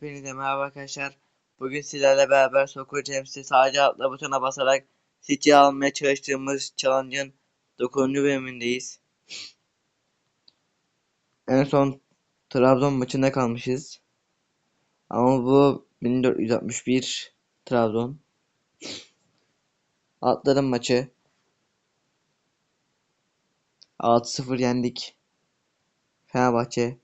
Hepinize merhaba arkadaşlar. Bugün sizlerle beraber Soccer James'te sadece atla butona basarak City almaya çalıştığımız challenge'ın 9. bölümündeyiz. En son Trabzon maçında kalmışız. Ama bu 1461 Trabzon. Atladım maçı. 6-0 yendik. Fenerbahçe.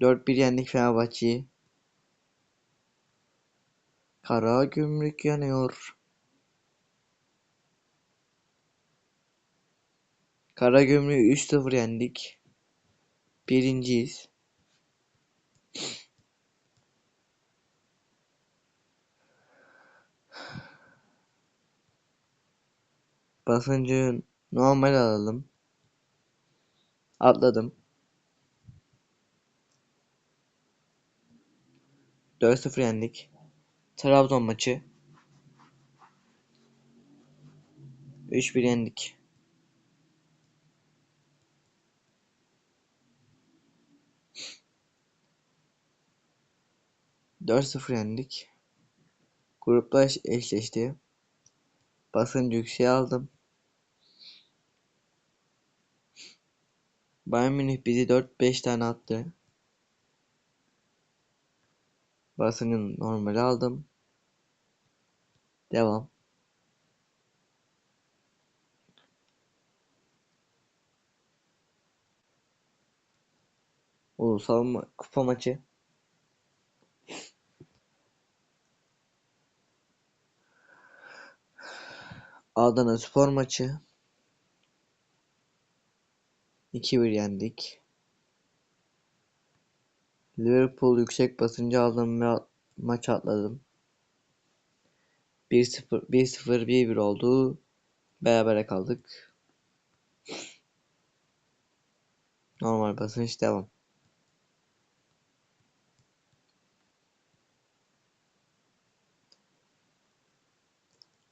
4-1 yendik Fenerbahçe'yi. Kara gümrük yanıyor. Kara gümrüğü 3-0 yendik. Birinciyiz. Basıncı normal alalım. Atladım. 4-0 yendik. Trabzon maçı. 3-1 yendik. Dört sıfır yendik. Gruplar eş- eşleşti. Basıncı yükseğe aldım. Bayern Münih bizi 4-5 tane attı. Basıncı normali aldım. Devam. Ulusal ma- kupa maçı. Adana Spor maçı. 2-1 yendik. Liverpool yüksek basıncı aldım ve maç atladım. 1-0 1-0 1-1 oldu. Berabere kaldık. Normal basınç devam.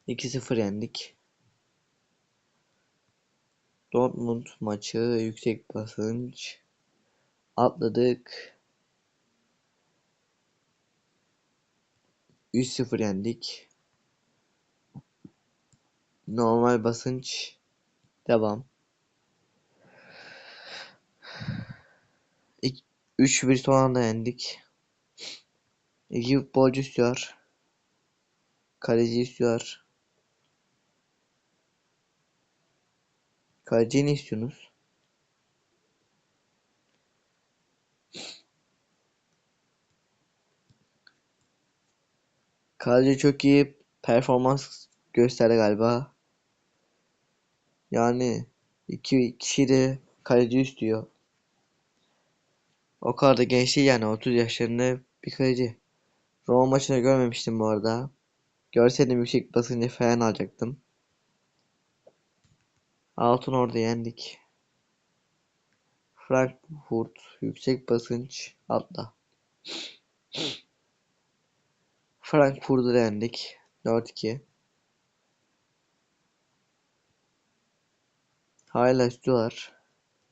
İki 0 yendik. Dortmund maçı yüksek basınç atladık. 3-0 yendik. Normal basınç devam. 3-1 son anda yendik. İki futbolcu istiyor. Kaleci istiyor. Kaleciyi ne istiyorsunuz? Kaleci çok iyi performans gösterdi galiba. Yani iki kişi de kaleci istiyor. O kadar da genç değil yani 30 yaşlarında bir kaleci. Roma maçını görmemiştim bu arada. Görseydim yüksek basınca falan alacaktım. Altın orada yendik. Frankfurt yüksek basınç atla. Frankfurt'u yendik. 4-2. Hala istiyorlar.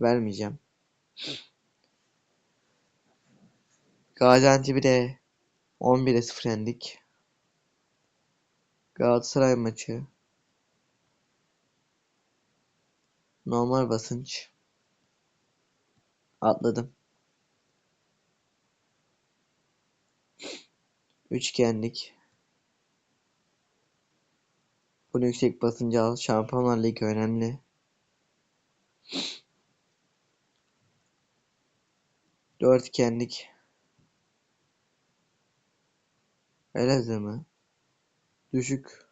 Vermeyeceğim. Gaziantep'i de 11'e 0 yendik. Galatasaray maçı. Normal basınç. Atladım. 3 yendik. Bunu yüksek basınca al. Şampiyonlar Ligi önemli. Dört yendik. Elazığ mı? Düşük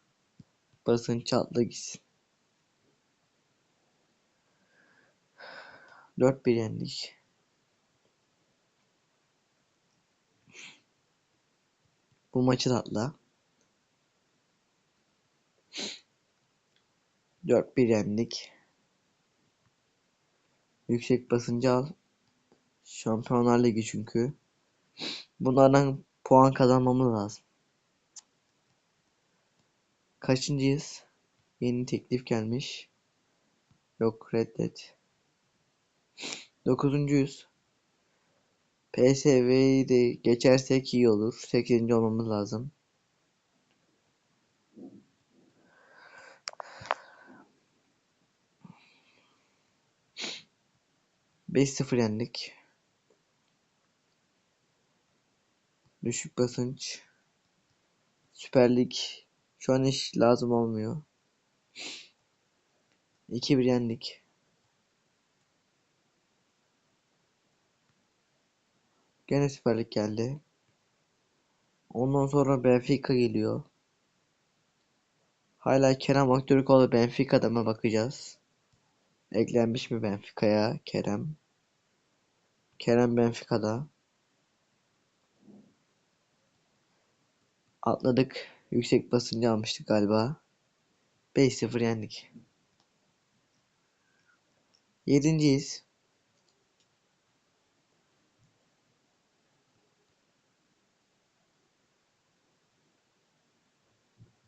basınç atla gitsin. 4-1 yendik. Bu maçı da atla. 4-1 yendik. Yüksek basıncı al. Şampiyonlar Ligi çünkü. Bunlardan puan kazanmamız lazım. Kaçıncıyız? Yeni teklif gelmiş. Yok reddet. Dokuzuncuyuz. PSV'yi de geçersek iyi olur. Sekizinci olmamız lazım. Beş sıfır yendik. Düşük basınç. Süper Lig şu an hiç lazım olmuyor. 2-1 yendik. Gene Süper Lig geldi. Ondan sonra Benfica geliyor. Hala Kerem Aktürkoğlu Benfica'da mı bakacağız? Eklenmiş mi Benfica'ya Kerem? Kerem Benfica'da. Atladık. Yüksek basıncı almıştık galiba. 5-0 yendik. Yedinciyiz.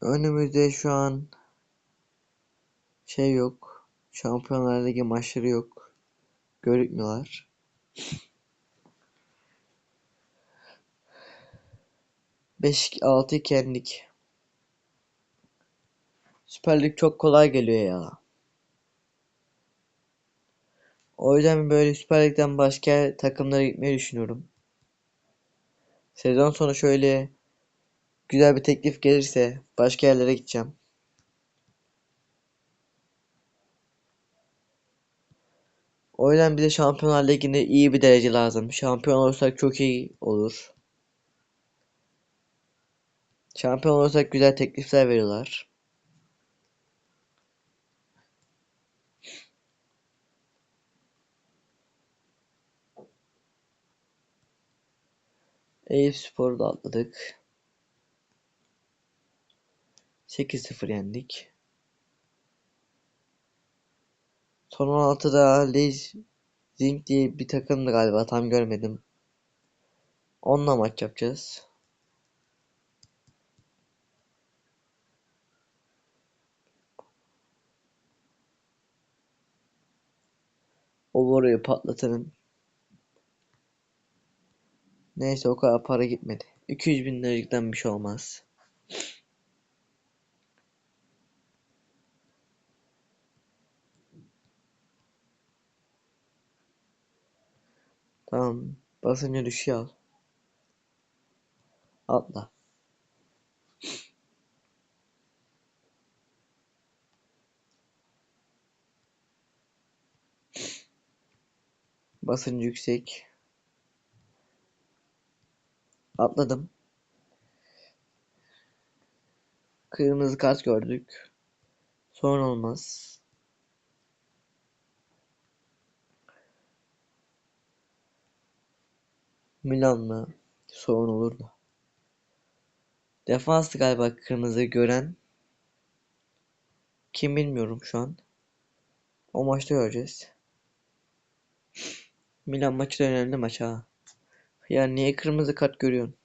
Önümüzde şu an şey yok. Şampiyonlar Ligi maçları yok. Görükmüyorlar. Beş altı kendik. Süper Lig çok kolay geliyor ya. O yüzden böyle Süper Lig'den başka takımlara gitmeyi düşünüyorum. Sezon sonu şöyle güzel bir teklif gelirse başka yerlere gideceğim. O yüzden bize Şampiyonlar Ligi'nde iyi bir derece lazım. Şampiyon olursak çok iyi olur. Şampiyon olursak güzel teklifler veriyorlar. Eyüp Spor'u da atladık. 8-0 yendik. Son 16'da Leipzig diye bir takımdı galiba tam görmedim. Onunla maç yapacağız. O boruyu patlatalım. Neyse o kadar para gitmedi. 200 bin liralıktan bir şey olmaz. Tamam. Basınca düşüyor al. Atla. Basıncı yüksek. Atladım. Kırmızı kart gördük. Sorun olmaz. Milan'la sorun olur mu? Defansı galiba kırmızı gören. Kim bilmiyorum şu an. O maçta göreceğiz. Milan maçı da önemli maç ha. Ya niye kırmızı kart görüyorsun?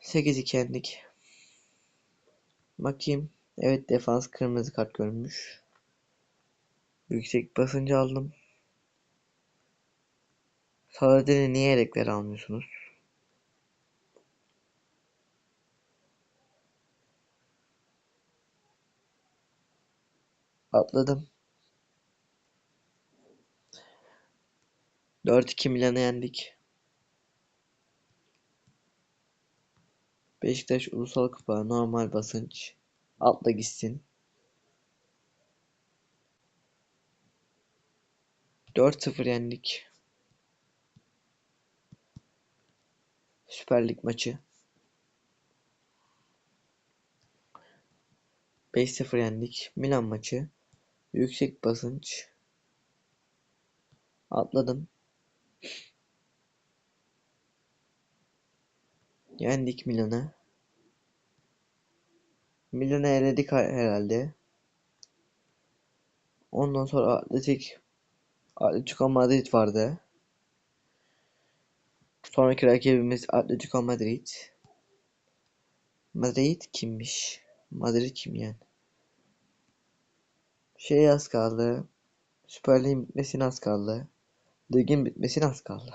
Sekiz iki yendik. Bakayım. Evet defans kırmızı kart görmüş. Yüksek basıncı aldım. Saladin'i niye yedekleri almıyorsunuz? Atladım. 4-2 Milan'ı yendik. Beşiktaş Ulusal Kupa normal basınç. Atla gitsin. 4-0 yendik. Süper Lig maçı. 5-0 yendik. Milan maçı. Yüksek basınç. Atladım. Yendik Milan'ı. Milan'ı eledik herhalde. Ondan sonra Atletik Atletico Madrid vardı. Sonraki rakibimiz Atletico Madrid. Madrid kimmiş? Madrid kim yani? Şey az kaldı. Süper Lig'in bitmesine az kaldı. Ligin bitmesine az kaldı.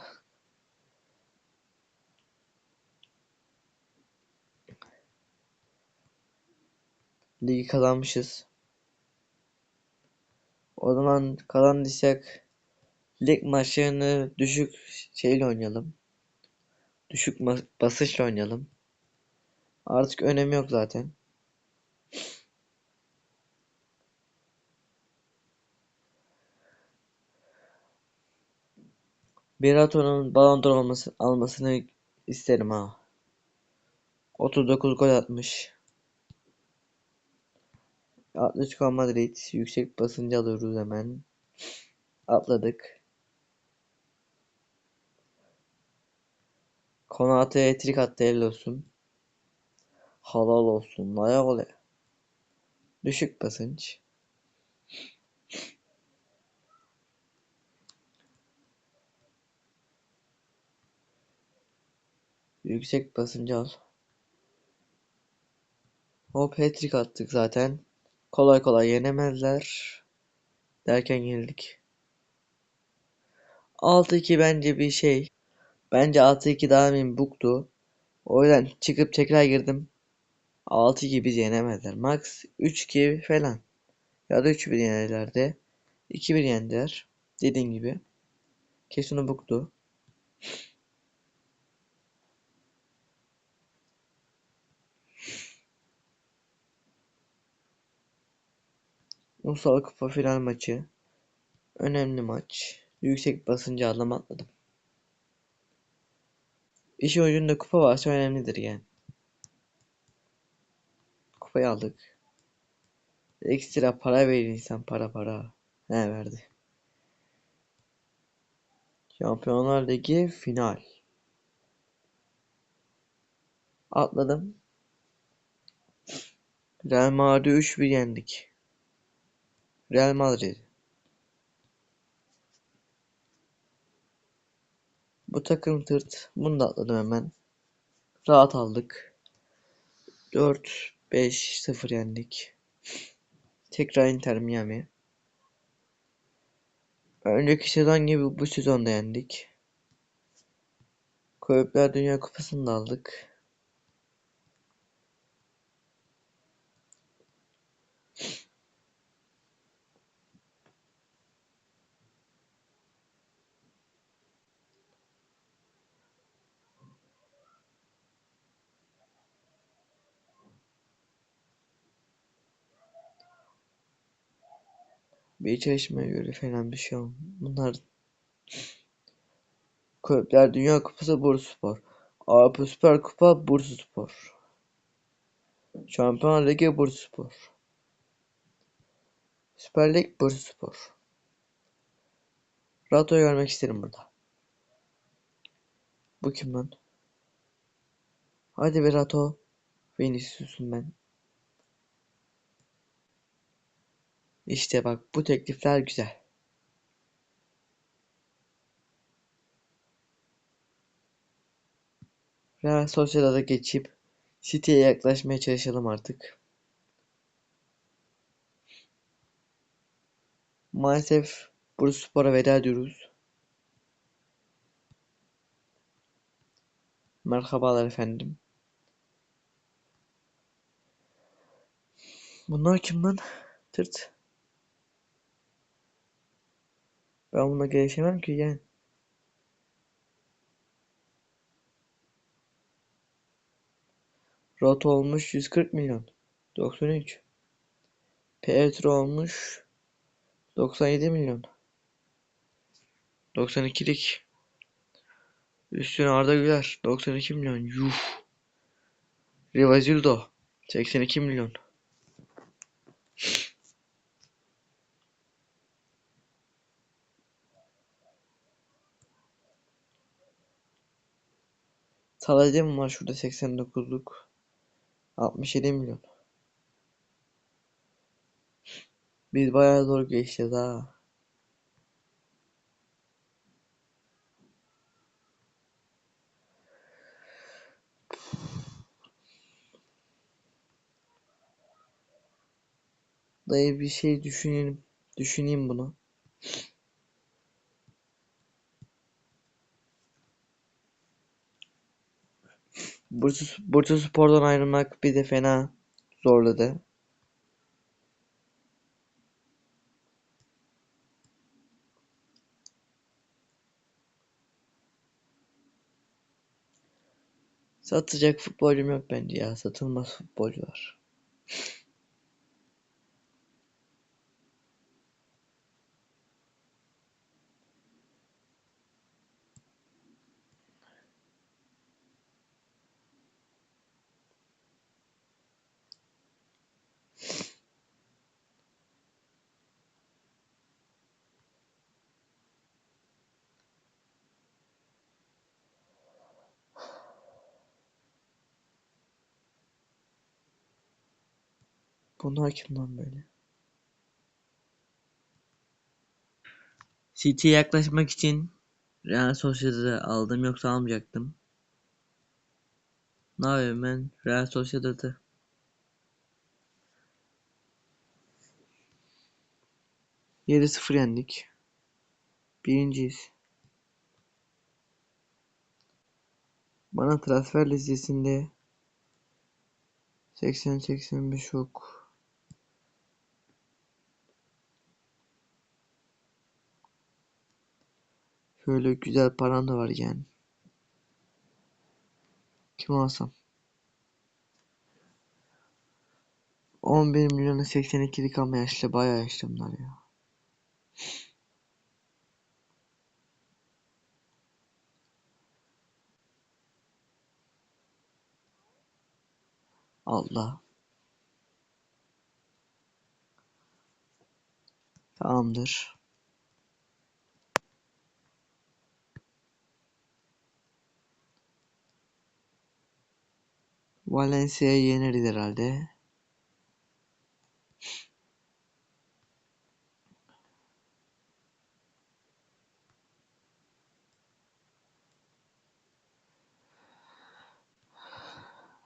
Ligi kazanmışız. O zaman kazandıysak lig maçlarını düşük şeyle oynayalım. Düşük basınçla oynayalım. Artık önemi yok zaten. Berato'nun Ballon d'Or almasını isterim ha. 39 gol atmış. Atletico Madrid yüksek basıncı alıyoruz hemen. Atladık. Konate'ye etrik attı el olsun. Halal olsun. Laya ole. Düşük basınç. Yüksek basıncı al. Hop hat attık zaten. Kolay kolay yenemezler. Derken yenildik. 6-2 bence bir şey. Bence 6-2 daha buktu. O yüzden çıkıp tekrar girdim. 6-2 biz yenemezler. Max 3-2 falan. Ya da 3-1 yenilerde. 2-1 yendiler. Dediğim gibi. Kesin buktu. Ulusal Kupa final maçı. Önemli maç. Yüksek basıncı aldım atladım. İşin ucunda kupa varsa önemlidir yani. Kupayı aldık. Ekstra para verir insan para para. Ne verdi? Şampiyonlar Ligi final. Atladım. Real Madrid'i 3-1 yendik. Real Madrid. Bu takım tırt. Bunu da atladım hemen. Rahat aldık. 4-5-0 yendik. Tekrar Inter Miami. Önceki sezon gibi bu sezonda yendik. Kulüpler Dünya Kupası'nı da aldık. Bir çalışmaya göre falan bir şey olmuyor. Bunlar Kulüpler Dünya Kupası Bursaspor Avrupa Süper Kupa Bursaspor Şampiyonlar Ligi Bursaspor Süper Lig Bursaspor Rato'yu görmek isterim burada. Bu kim lan? Hadi be Rato. Vinicius'um ben. İşte bak bu teklifler güzel. Real Sociedad'a geçip City'ye yaklaşmaya çalışalım artık. Maalesef Bursaspor'a veda ediyoruz. Merhabalar efendim. Bunlar kim lan? Tırt. Ben bununla gelişemem ki yani. Rot olmuş 140 milyon. 93. Petro olmuş 97 milyon. 92'lik. Üstüne Arda Güler 92 milyon. Yuh. Rivazildo 82 milyon. Saladin var şurada 89'luk. 67 milyon. Biz bayağı zor geçeceğiz ha. Dayı bir şey düşüneyim. Düşüneyim bunu. Bursa, Spor'dan ayrılmak de fena zorladı. Satacak futbolcum yok bence ya. Satılmaz futbolcular. Bunlar kim lan böyle? City'ye yaklaşmak için Real Sociedad'ı aldım yoksa almayacaktım. Ne yapayım ben? Real Sociedad'ı. Yedi sıfır yendik. Birinciyiz. Bana transfer listesinde 80-85 yok. Şöyle güzel param da var yani. Kim alsam? 11 milyona 82'lik ama yaşlı bayağı yaşlı bunlar ya. Allah. Tamamdır. Valencia'yı yeneriz herhalde.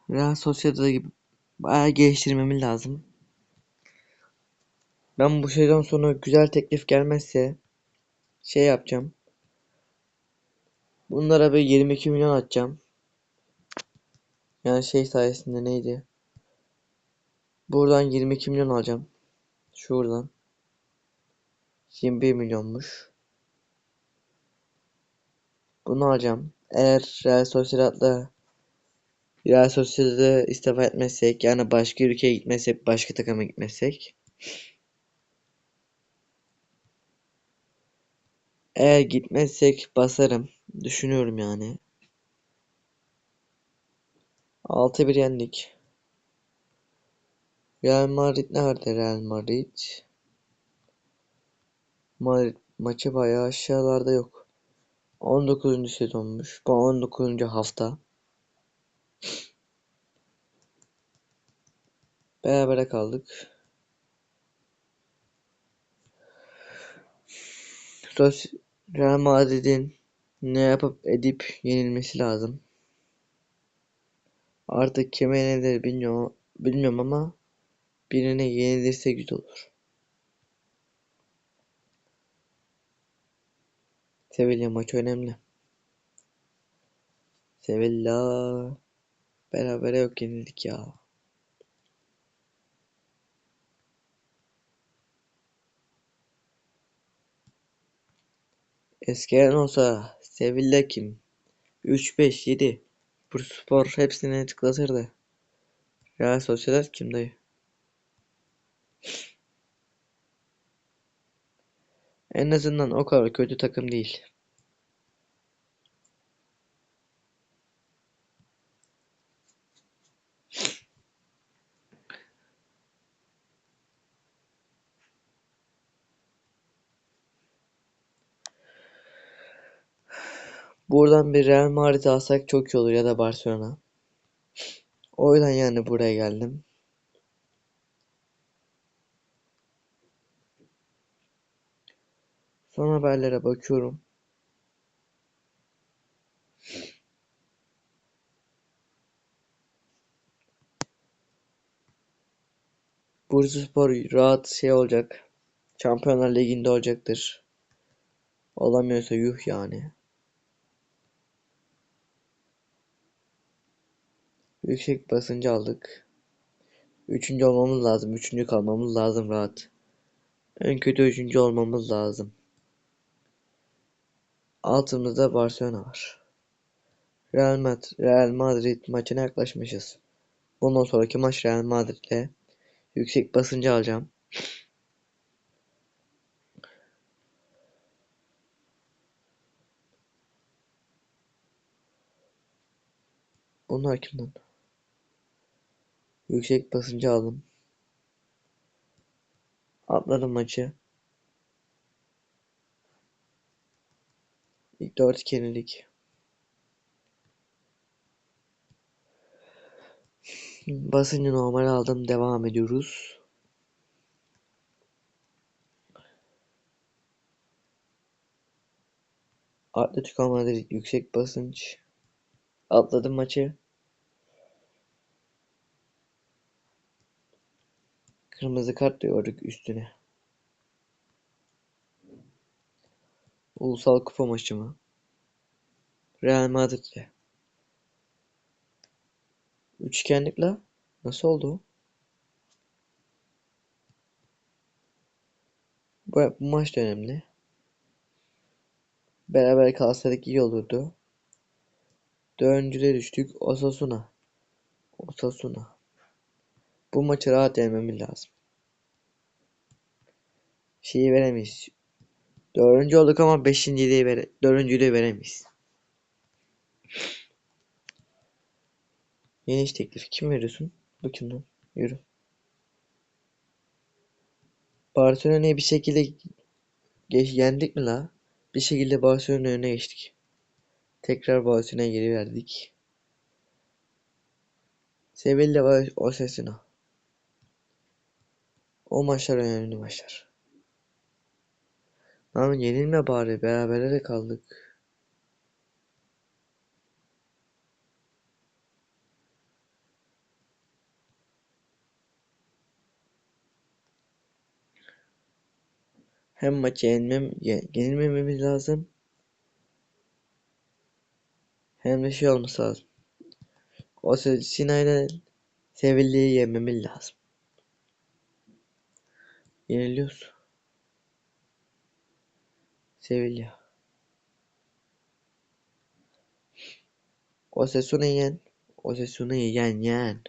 Real Sociedad gibi bayağı geliştirmemiz lazım. Ben bu şeyden sonra güzel teklif gelmezse şey yapacağım. Bunlara bir 22 milyon atacağım. Yani şey sayesinde neydi? Buradan 22 milyon alacağım. Şuradan. 21 milyonmuş. Bunu alacağım. Eğer Real Sociedad'la Real Sociedad'ı istifa etmezsek yani başka ülkeye gitmezsek başka takıma gitmezsek eğer gitmezsek basarım. Düşünüyorum yani. 6-1 yendik. Real Madrid nerede Real Madrid? Madrid maçı bayağı aşağılarda yok. 19. sezonmuş. Bu 19. hafta. Berabere kaldık. Real Madrid'in ne yapıp edip yenilmesi lazım. Artık kime yenilir bilmiyorum, bilmiyorum ama birine yenilirse güzel olur. Sevilla maçı önemli. Sevilla berabere yok yenildik ya. Eskiden olsa Sevilla kim? 3 5 7 Bursaspor hepsini tıklatırdı. Real Sociedad kim dayı? En azından o kadar kötü takım değil. Buradan bir Real Madrid alsak çok iyi olur ya da Barcelona. O yüzden yani buraya geldim. Son haberlere bakıyorum. Bursaspor rahat şey olacak. Şampiyonlar Ligi'nde olacaktır. Olamıyorsa yuh yani. Yüksek basıncı aldık. Üçüncü olmamız lazım. Üçüncü kalmamız lazım rahat. En kötü üçüncü olmamız lazım. Altımızda Barcelona var. Real Madrid, Real Madrid maçına yaklaşmışız. Bundan sonraki maç Real Madrid'le yüksek basıncı alacağım. Bunlar kimden? Yüksek basıncı aldım. Atladım maçı. İlk dört kenilik. Basıncı normal aldım. Devam ediyoruz. Atletico Madrid yüksek basınç. Atladım maçı. Kırmızı kart gördük üstüne. Ulusal kupa maçı mı? Real Madrid'le. Üçgenlikle nasıl oldu? Bu, bu maç da önemli. Beraber kalsaydık iyi olurdu. Dördüncüde düştük. Osasuna. Osasuna. Bu maçı rahat yenmemiz lazım. Şeyi veremeyiz. Dördüncü olduk ama beşinciliği vere dördüncülüğü veremeyiz. Yeni iş teklifi. Kim veriyorsun? Bu kimden? Yürü. Barcelona'yı bir şekilde geç, yendik mi la? Bir şekilde Barcelona önüne geçtik. Tekrar Barcelona'ya geri verdik. Sevilla ve Osasuna. O maçlar önemli maçlar. Lan yenilme bari. Berabere de kaldık. Hem maçı yenmem, yenilmememiz lazım. Hem de şey olması lazım. Osasuna ile Sevilla'yı yenmemiz lazım. Yeniliyoruz. Sevilla. Osasuna'yı yen. Osasuna'yı yen yen.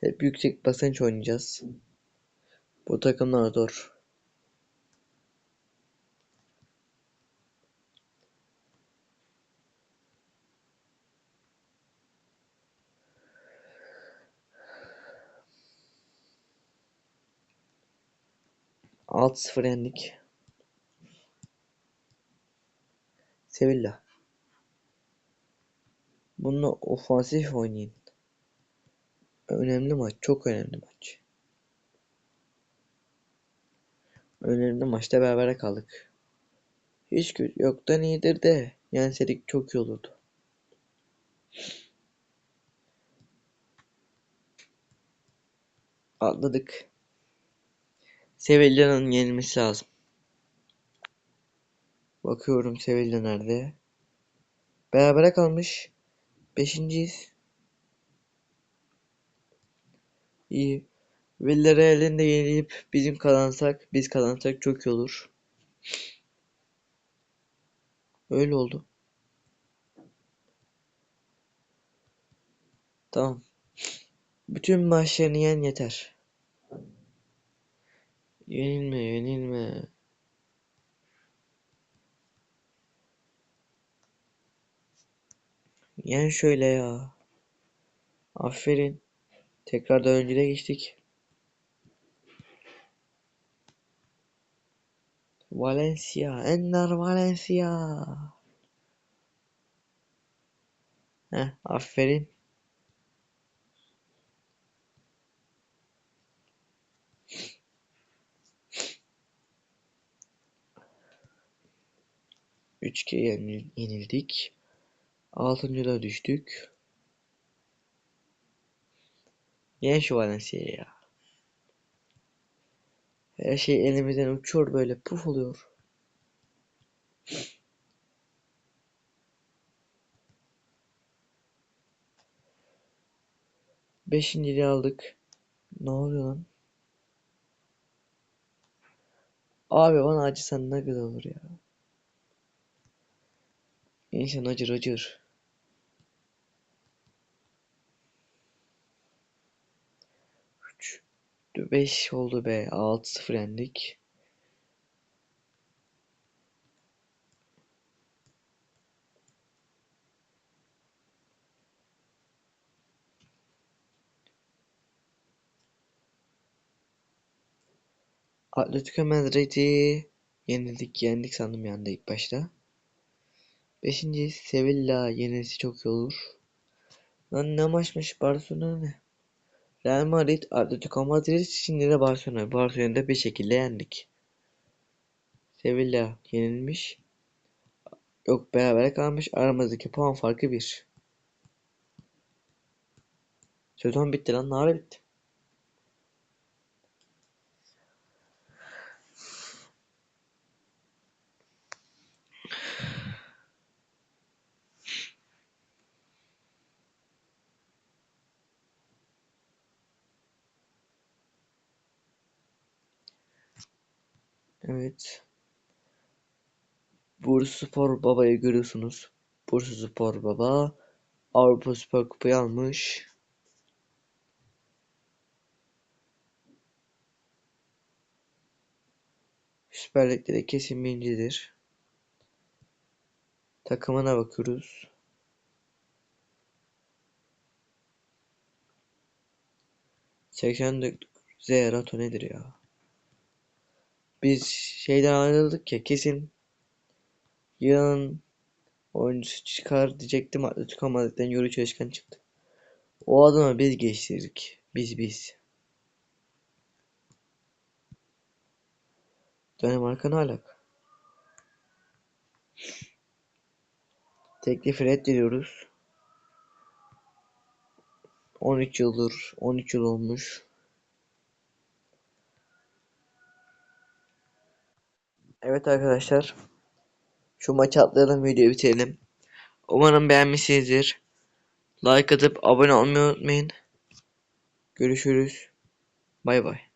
Hep yüksek basınç oynayacağız. Bu takımlar zor. Alt sıfır yendik. Sevilla. Bununla ofansif oynayın. Önemli maç. Çok önemli maç. Önemli maçta beraber kaldık. Hiç yoktan iyidir de yenseydik çok iyi olurdu. Atladık. Sevilla'nın yenilmesi lazım. Bakıyorum Sevilla nerede? Berabere kalmış. Beşinciyiz. İyi. Villarreal'in de yenilip bizim kazansak, biz kazansak çok iyi olur. Öyle oldu. Tamam. Bütün maçlarını yen yeter. Yenilme, yenilme. Yen şöyle ya. Aferin. Tekrar dördüncüye geçtik. Valencia. Enner Valencia. Heh, aferin. 3-2 yenil- yenildik. 6. düştük. Yen şu ya. Her şey elimizden uçuyor böyle puf oluyor. Beşinciliği aldık. Ne oluyor lan? Abi bana acısan ne güzel olur ya. İnsan acır acır. Beş oldu be. 6-0 yendik. Atletico Madrid'i yenildik yendik sandım yandı ilk başta. Beşinci Sevilla yenilsi çok iyi olur. Lan ne maçmış Barcelona ne? Real Madrid, Atletico Madrid şimdi de Barcelona. Barcelona'da bir şekilde yendik. Sevilla yenilmiş. Yok beraber kalmış. Aramızdaki puan farkı bir. Sezon bitti lan. Nara bitti. Evet. Bursaspor Baba'yı görüyorsunuz. Bursaspor Baba Avrupa Süper Kupayı almış. Süper Lig'de de kesin birincidir. Takımına bakıyoruz. Seksen Zerato nedir ya? Biz şeyden ayrıldık ya kesin yılın oyuncusu çıkar diyecektim. Atletico Madrid'den Yuri Çalışkan çıktı. O adamı biz geçtirdik. Biz biz. Danimarka ne alaka? Teklifi reddediyoruz. 13 yıldır 13 yıl olmuş. Evet arkadaşlar. Şu maçı atlayalım videoyu bitirelim. Umarım beğenmişsinizdir. Like atıp abone olmayı unutmayın. Görüşürüz. Bay bay.